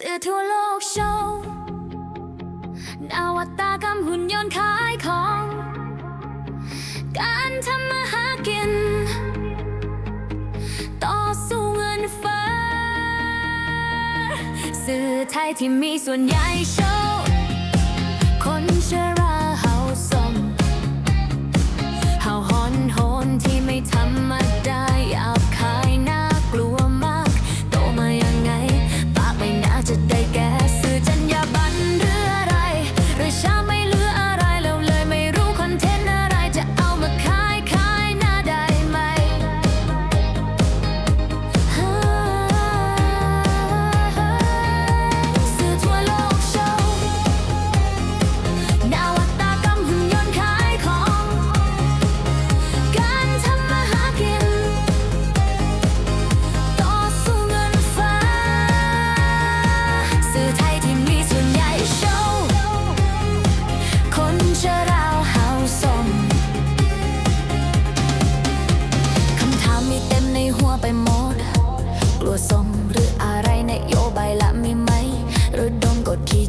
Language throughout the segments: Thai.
สื่อทั่วโลกโชว์นวัตกรรมหุ่นยนต์ขายของ การทำมาหากิน ต่อสู้เงินเฟ้อสื่อไทยที่มีส่วนใหญ่โชว์คนเช่า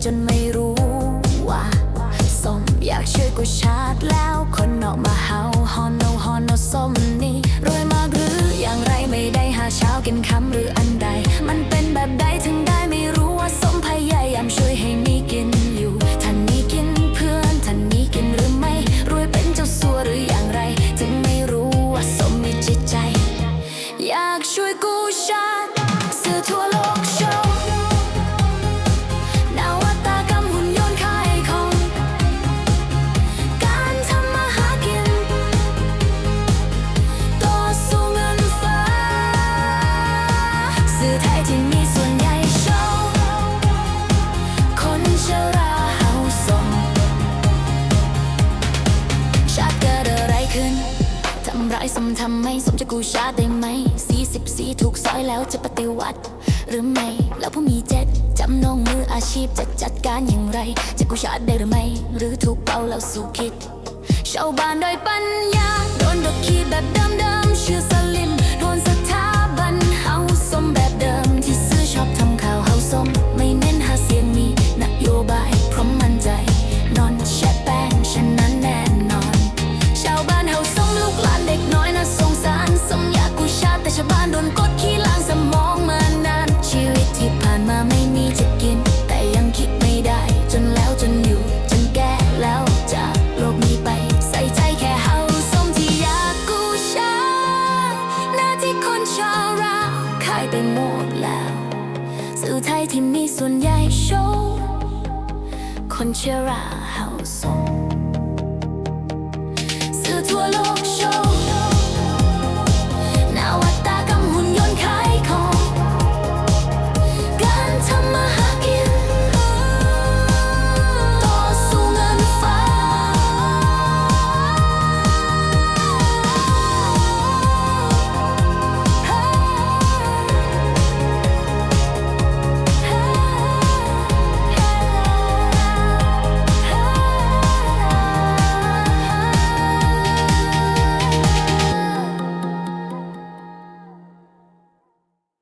จนไม่รู้ว่าสมอยากช่วยกูชาร์จแล้วคนออกมาเฮาฮอนโนฮอนโนส้มนี่รวยมากหรืออย่างไรไม่ได้หาเช้ากินคำหรืออันใด มันเป็นแบบใดถึงได้ไม่รู้ว่าส้มพยายามช่วยให้มีกินอยู่ท่านมีกินเพื่อนท่านมีกินหรือไม่รวยเป็นเจ้าสัวหรืออย่างไร ถึงไม่รู้ว่าส้มมีจิตใจ อยากช่วยกูชา สมทำไม่สมจะกูชาได้ไหมสี่สิบสี่ถูกซอยแล้วจะปฏิวัติ หรือไม่ แล้วผู้มีเจ็ดจำนงมืออาชีพจะจัดการอย่างไร จะกูชาได้หรือไม่ หรือถูกเป่าแล้วสู่คิด ชาวบ้านโดยปัญญาโดนดกขีแบบเดิมๆเชื่อสายไปหมดแล้ว สื่อไทยที่มีส่วนใหญ่โชว์คนเชื่อราเฮาส่ง